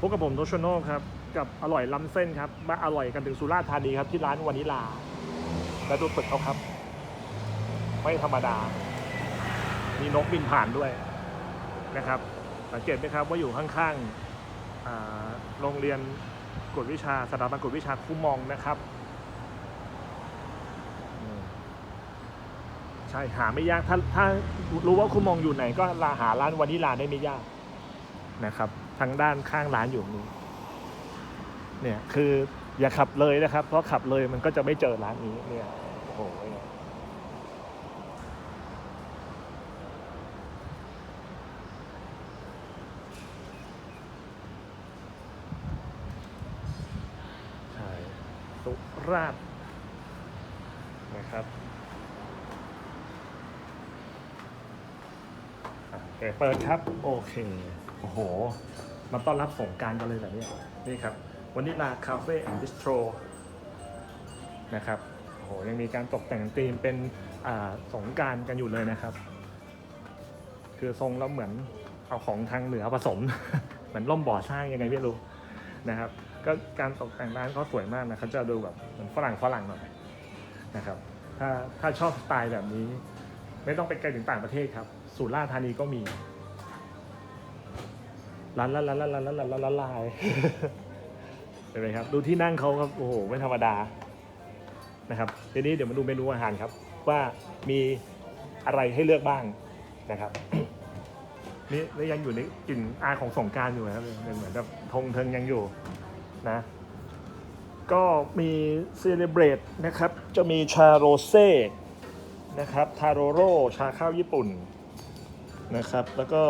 พบกับผมโทชโนครับ กับอร่อยล้ำเส้นครับ มาอร่อยกันถึงสุราษฎร์ธานีครับที่ร้านวานิลา และดูตึกเขาครับ ไม่ธรรมดา มีนกบินผ่านด้วยนะครับ สังเกตไหมครับว่าอยู่ข้างๆโรงเรียนกวดวิชาสถาบันกวดวิชาคูมองนะครับใช่หาไม่ยากถ้าถ้ารู้ว่าคูมองอยู่ไหนก็ลาหาร้านวานิลาได้ไม่ยากนะครับ ทางด้านข้างร้านอยู่นี้ เนี่ยคืออย่าขับเลยนะครับ เพราะขับเลยมันก็จะไม่เจอร้านนี้เนี่ยโอ้โหใช่สุราษฎร์นะครับโอเคเปิดครับ โอเค โอ้โห มาต้อนรับสงการกันเลยแบบนี้นี่ครับวานิลาคาเฟ่แอนด์บิสโตรนะครับโอ้โหยังมีการตกแต่งธีมเป็นสงการกันอยู่เลยนะครับ คือทรงแล้วเหมือนเอาของทางเหนือผสม เหมือนล่มบ่อสร้างยังไงไม่รู้นะครับ ก็การตกแต่งร้านเขาสวยมากนะเขาจะดูแบบเหมือนฝรั่งฝรั่งหน่อยนะครับ ถ้าถ้าชอบสไตล์แบบนี้ ไม่ต้องไปไกลถึงต่างประเทศครับ สุราษฎร์ธานีก็มี ร้านละร้านละร้านละร้านละร้านลายเห็นไหมครับ ดูที่นั่งเขาครับ โอ้โห ไม่ธรรมดา นะครับ ทีนี้เดี๋ยวมาดูเมนูอาหารครับ ว่ามีอะไรให้เลือกบ้างนะครับ นี่ยังอยู่ในกลิ่นอาของสงการอยู่นะครับยังเหมือนแบบธงเทิงยังอยู่นะ ก็มีเซเลบรตนะครับ จะมีชาโรเซ่นะครับ ทาโรโรชาข้าวญี่ปุ่นนะครับ แล้วก็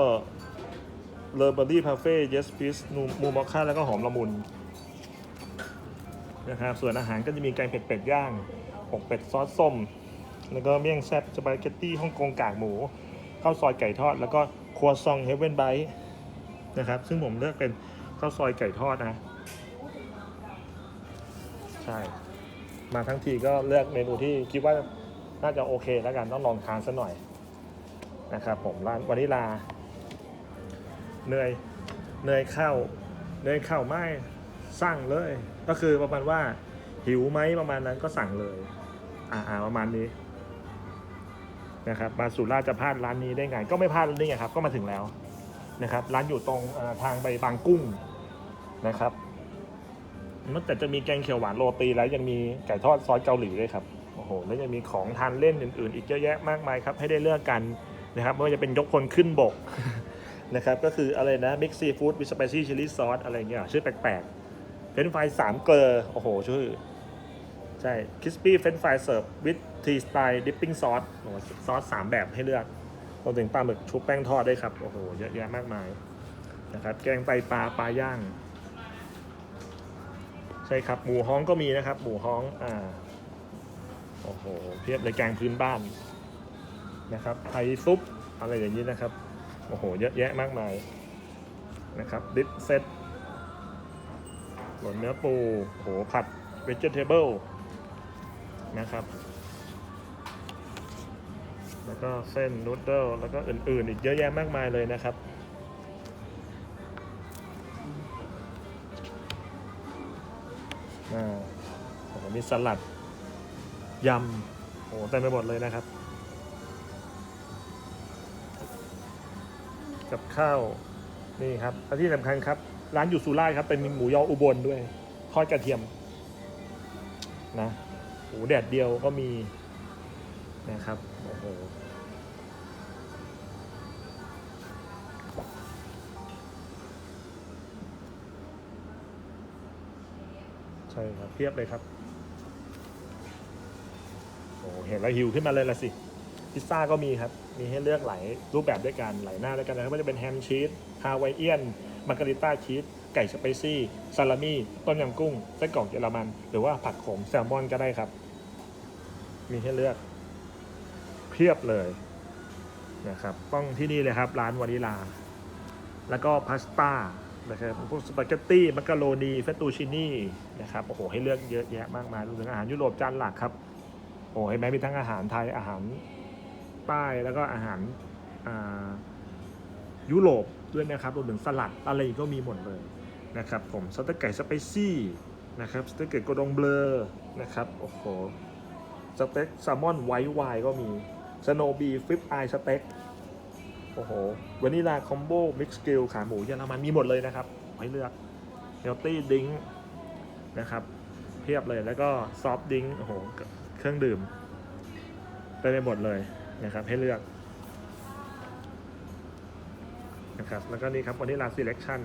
เลอร์เบอรี่พาเฟ่เยสพิสมูมอคค่าแล้วก็หอมละมุนนะครับส่วนอาหารก็จะมีแกงเผ็ดเป็ดย่างอกเป็ดซอสส้ม แล้วก็เมี่ยงแซ่บสปาเกตตี้ฮ่องกงกากหมูข้าวซอยไก่ทอด แล้วก็ครัวซองเฮเวนไบต์นะครับ ซึ่งผมเลือกเป็นข้าวซอยไก่ทอดนะ ใช่ มาทั้งทีก็เลือกเมนูที่คิดว่าน่าจะโอเคแล้วกันต้องลองทานซะหน่อยนะครับผมร้านวานิลา เนยเนยข้าวเนยข้าวไม่สั่งเลย ก็คือประมาณว่า หิวไหมประมาณนั้นก็สั่งเลย อ่าประมาณนี้นะครับมาสุราจะพลาดร้านนี้ได้ไง ก็ไม่พลาดนี่ไงครับ ก็มาถึงแล้วนะครับ ร้านอยู่ตรงทางไปบางกุ้งนะครับนอกจากจะมีแกงเขียวหวานโรตีแล้วยังมีไก่ทอดซอสเกาหลีด้วยครับโอ้โหแล้วยังมีของทานเล่นอื่น ๆ อีกเยอะแยะมากมายครับ ให้ได้เลือกกันนะครับไม่ว่าจะเป็นยกพลขึ้นบก นะครับก็คืออะไรนะมิกซีฟู้ดวิสไปซี่ชิลลี่ซอสอะไรเงี้ยชื่อแปลกๆเฟรนฟรายสามเกลอโอ้โห ชื่อ ใช่คริสปี้เฟรนฟรายเสิร์ฟวิดทีสไตล์ดิปปิ้งซอสโอ้ซอสสามแบบให้เลือกรวมถึงปลาหมึกชุบแป้งทอดด้วยครับ โอ้โห เยอะแยะมากมายนะครับแกงไตปลาปลาย่าง ใช่ครับหมูฮ้องก็มีนะครับ หมูฮ้องอ่าโอ้โหเพียบเลยแกงพื้นบ้านนะครับไทยซุปอะไรอย่างนี้นะครับ โอ้โห เยอะแยะมากมายนะครับดิปเซตหล่นเนื้อปูโอ้โหผัดเวจเทเบิลนะครับ แล้วก็เส้นนูดเดิลแล้วก็อื่นๆ อีกเยอะแยะมากมายเลยนะครับ อ่าโอ้โหมีสลัด ยำโอ้โหเต็มไปหมดเลยนะครับ กับข้าวนี่ครับและที่สำคัญครับ ร้านอยู่สุราษฎร์ครับเป็นหมูยออุบลด้วยทอดกระเทียมนะหมูแดดเดียวก็มีนะครับโอ้โหใช่ครับเพียบเลยครับโอ้เห็นแล้วหิวขึ้นมาเลยละสิ พิซซ่าก็มีครับ มีให้เลือกหลายรูปแบบด้วยกัน หลายหน้าด้วยกันนะครับไม่ว่าจะเป็นแฮมชีสฮาวายเอียนมาการิต้าชีสไก่สไปซี่ซาลามี่ ต้มยำกุ้งไส้กรอกเยอรมัน หรือว่าผัดขมแซลมอนก็ได้ครับ มีให้เลือก เพียบเลยนะครับ ต้องที่นี่เลยครับ ร้านวานิลา แล้วก็พาสต้านะครับพวกสปาเกตตี้มักกะโรนีเฟตตูชินี่นะครับโอ้โหให้เลือกเยอะแยะมากมายรวมถึงอาหารยุโรปจานหลักครับโอ้เห็นไหมมีทั้งอาหารไทยอาหาร ใต้แล้วก็อาหารยุโรปด้วยนะครับรวมถึงสลัดอะไรก็มีหมดเลยนะครับผมสเต็กไก่สไปซี่นะครับสเต็กไก่โกดองเบลอนะครับโอ้โหสเต็กแซลมอนไวท์ไวน์ก็มีสโนบีฟิปไอสเต็กโอ้โหวานิลาคอมโบมิกซ์กิลขาหมูเยอรมันมีหมดเลยนะครับให้เลือกเฮลตี้ดิงนะครับเพียบเลยแล้วก็ซอฟต์ดิงโอ้โหเครื่องดื่มเต็มไปหมดเลย นะครับให้เลือกนะครับแล้วก็นี่ครับวานิลาซีเลคชั่น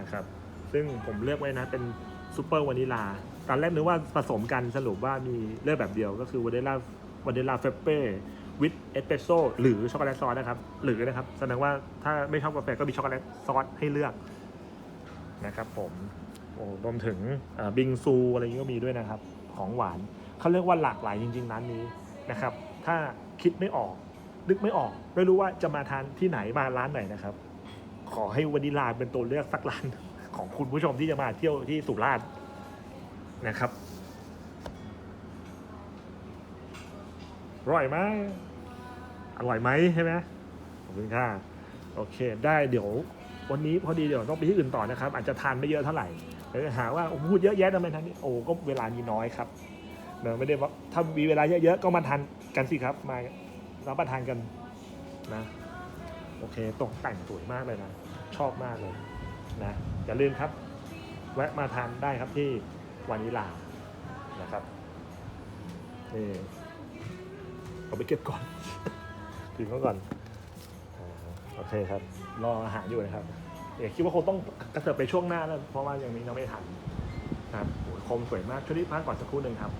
นะครับซึ่งผมเลือกไว้นะเป็นซูเปอร์วานิลาตอนแรกนึกว่าผสมกันสรุปว่ามีเลือกแบบเดียวก็คือวานิลาวานิลาเฟเป้วิดเอสเปรสโซ่หรือช็อกโกแลตซอสนะครับ หรือนะครับแสดงว่าถ้าไม่ชอบกาแฟก็มีช็อกโกแลตซอสให้เลือกนะครับผมโอ้รวมถึงบิงซูอะไรอย่างนี้ก็มีด้วยนะครับ ของหวาน เขาเรียกว่าหลากหลายจริง ๆ ร้านนี้นะครับ ถ้าคิดไม่ออกนึกไม่ออก ไม่รู้ว่าจะมาทานที่ไหนมาร้านไหนนะครับ ขอให้วานิลาเป็นตัวเลือกสักร้านของคุณผู้ชมที่จะมาเที่ยวที่สุราษฎร์นะครับอร่อยไหมอร่อยไหมใช่ไหมขอบคุณค่ะโอเค ได้เดี๋ยววันนี้พอดีเดี๋ยวต้องไปที่อื่นต่อนะครับ อาจจะทานไม่เยอะเท่าไหร่เดี๋ยวหาว่าพูดเยอะแยะทำไมทานนี่โอ้ก็เวลามีน้อยครับ เดี๋ยวไม่ได้ว่าถ้ามีเวลาเยอะๆก็มาทานกันสิครับ มารับประทานกันนะโอเคตกแต่งสวยมากเลยนะ ชอบมากเลยนะอย่าลืมครับ แวะมาทานได้ครับที่วานิลานะครับนี่เอาไปเก็บก่อนถึงเขาก่อนโอเคครับ รออาหารอยู่นะครับเอกคิดว่าคงต้องกระเถิบไปช่วงหน้าแล้วเพราะว่ายังมียังไม่ทันครับโอ้ยโคมสวยมากช่วงนี้พักก่อนสักครู่หนึ่งครับ